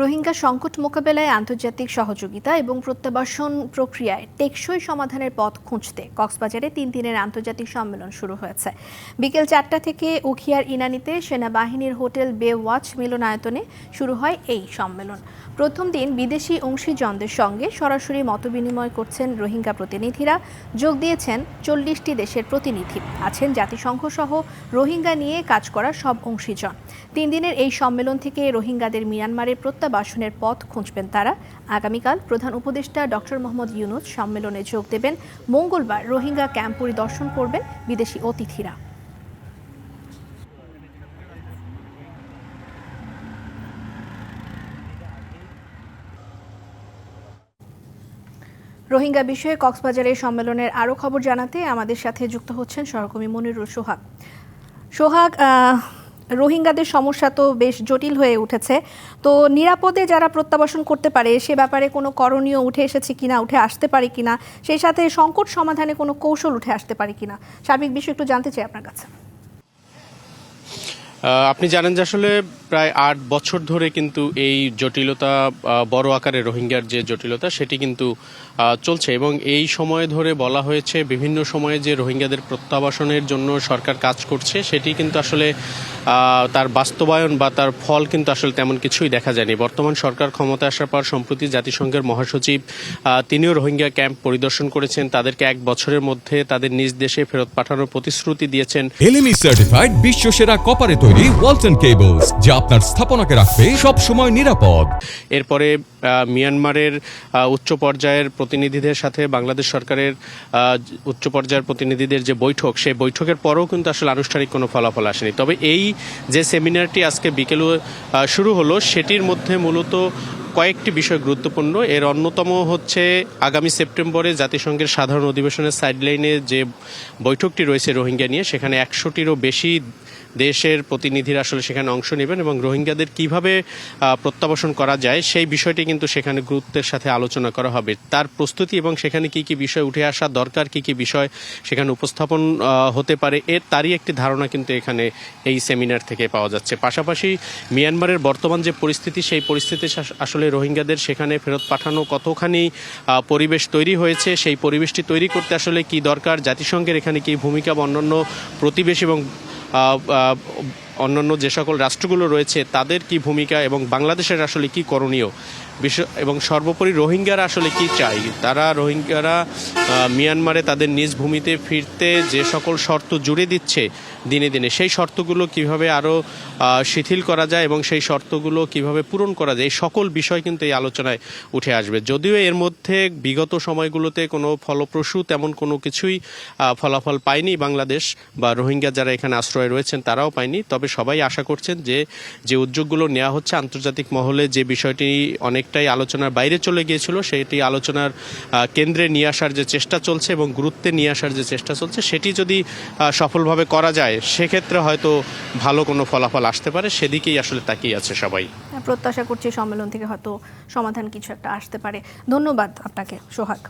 রোহিঙ্গা সংকট মোকাবেলায় আন্তর্জাতিক সহযোগিতা এবং প্রত্যাবাসন প্রক্রিয়ায় টেকসই সমাধানের পথ খুঁজতে কক্সবাজারে তিন দিনের আন্তর্জাতিক সম্মেলন শুরু হয়েছে। বিকেল চারটা থেকে উখিয়ার ইনানিতে সেনাবাহিনীর হোটেল বে ওয়াচ মিলনায়তনে শুরু হয় এই সম্মেলন। প্রথম দিন বিদেশি অংশীজনদের সঙ্গে সরাসরি মতবিনিময় করছেন রোহিঙ্গা প্রতিনিধিরা। যোগ দিয়েছেন চল্লিশটি দেশের প্রতিনিধি। আছেন জাতিসংঘ সহ রোহিঙ্গা নিয়ে কাজ করা সব অংশীজন। তিন দিনের এই সম্মেলন থেকে রোহিঙ্গাদের মিয়ানমারে প্রত্যাবাসনের পথ খুঁজবেন তারা। আগামীকাল প্রধান উপদেষ্টা ডক্টর মোহাম্মদ ইউনুস সম্মেলনে যোগ দেবেন। মঙ্গলবার রোহিঙ্গা ক্যাম্প পরিদর্শন করবেন বিদেশি অতিথিরা। রোহিঙ্গা বিষয়ে কক্সবাজারের সম্মেলনের আরও খবর জানাতে আমাদের সাথে যুক্ত হচ্ছেন সহকর্মী মনিরুল সোহাগ। সোহাগ রোহিঙ্গাদের সমস্যা তো বেশ জটিল হয়ে উঠেছে। তো নিরাপদে যারা প্রত্যাবাসন করতে পারে, সে ব্যাপারে কোনো করণীয় উঠে এসেছে কিনা, উঠে আসতে পারে কিনা, সেই সাথে সংকট সমাধানে কোনো কৌশল উঠে আসতে পারে কিনা, সার্বিক বিষয় একটু জানতে চাই আপনার কাছে। আপনি জানেন যে আসলে প্রায় আট বছর ধরে কিন্তু এই জটিলতা বড় আকারে রোহিঙ্গার যে জটিলতা, সেটি কিন্তু চলছে। এবং এই সময় ধরে বলা হয়েছে, বিভিন্ন সময়ে যে রোহিঙ্গাদের প্রত্যাবাসনের জন্য সরকার কাজ করছে, সেটি কিন্তু আসলে তার বাস্তবায়ন বা তার ফল কিন্তু আসলে তেমন কিছুই দেখা যায়নি। বর্তমান সরকার ক্ষমতায় আসার পর সম্প্রতি জাতিসংঘের মহাসচিব তিনিও রোহিঙ্গা ক্যাম্প পরিদর্শন করেছেন। তাদেরকে এক বছরের মধ্যে তাদের নিজ দেশে ফেরত পাঠানোর প্রতিশ্রুতি দিয়েছেন। সার্টিফাইড বিশ্ব কপারে তৈরি কেবলস যা আপনার স্থাপনাকে রাখবে সব সময় নিরাপদ। এরপরে মিয়ানমারের উচ্চ পর্যায়ের প্রতিনিধিদের সাথে বাংলাদেশ সরকারের উচ্চ পর্যায়ের প্রতিনিধিদের যে বৈঠক, সেই বৈঠকের পরেও কিন্তু আসলে আনুষ্ঠানিক কোনো ফলাফল আসেনি। তবে এই যে সেমিনারটি আজকে বিকেলে শুরু হলো, সেটির মধ্যে মূলত কয়েকটি বিষয় গুরুত্বপূর্ণ। এর অন্যতম হচ্ছে আগামী সেপ্টেম্বরে জাতিসংঘের সাধারণ অধিবেশনের সাইডলাইনে যে বৈঠকটি রয়েছে রোহিঙ্গা নিয়ে, সেখানে একশোটিরও বেশি দেশের প্রতিনিধিরা আসলে সেখানে অংশ নেবেন এবং রোহিঙ্গাদের কীভাবে প্রত্যাবাসন করা যায় সেই বিষয়টি কিন্তু সেখানে গুরুত্বের সাথে আলোচনা করা হবে। তার প্রস্তুতি এবং সেখানে কি কি বিষয় উঠে আসা দরকার, কি কি বিষয় সেখানে উপস্থাপন হতে পারে, এর তারই একটি ধারণা কিন্তু এখানে এই সেমিনার থেকে পাওয়া যাচ্ছে। পাশাপাশি মিয়ানমারের বর্তমান যে পরিস্থিতি, সেই পরিস্থিতি আসলে রোহিঙ্গাদের সেখানে ফেরত পাঠানো কতখানি পরিবেশ তৈরি হয়েছে, সেই পরিবেশটি তৈরি করতে আসলে কি দরকার, জাতিসংঘের এখানে কি ভূমিকা বা অন্যান্য প্রতিবেশী এবং uh, অন্যান্য যে সকল রাষ্ট্রগুলো রয়েছে, তাদের কি ভূমিকা এবং বাংলাদেশের আসলে কি করণীয়? বিশেষ এবং সর্বোপরি রোহিঙ্গারা আসলে কি চাই তারা রোহিঙ্গারা মিয়ানমারে তাদের নিজ ভূমিতে ফিরতে যে সকল শর্ত জুড়ে দিচ্ছে দিনে দিনে, সেই শর্তগুলো কীভাবে আরও শিথিল করা যায় এবং সেই শর্তগুলো কীভাবে পূরণ করা যায়, এই সকল বিষয় কিন্তু এই আলোচনায় উঠে আসবে। যদিও এর মধ্যে বিগত সময়গুলোতে কোনো ফলপ্রসূ তেমন কোনো কিছুই ফলাফল পায়নি বাংলাদেশ বা রোহিঙ্গা যারা এখানে আশ্রয় রয়েছেন তারাও পায়নি। তবে সবাই আশা করছেন যে যে উদ্যোগগুলো নেওয়া হচ্ছে আন্তর্জাতিক মহলে যে বিষয়টি অনেকটাই আলোচনার বাইরে চলে গিয়েছিল, সেটি আলোচনার কেন্দ্রে নিয়ে আসার যে চেষ্টা চলছে এবং গুরুত্বে নিয়ে আসার যে চেষ্টা চলছে, সেটি যদি সফলভাবে করা যায়, সেক্ষেত্রে হয়তো ভালো কোনো ফলাফল আসতে পারে। সেদিকেই আসলে তাকিয়ে আছে সবাই। প্রত্যাশা করছি সম্মেলন থেকে হয়তো সমাধান কিছু একটা আসতে পারে। ধন্যবাদ আপনাকে, সোহাগ।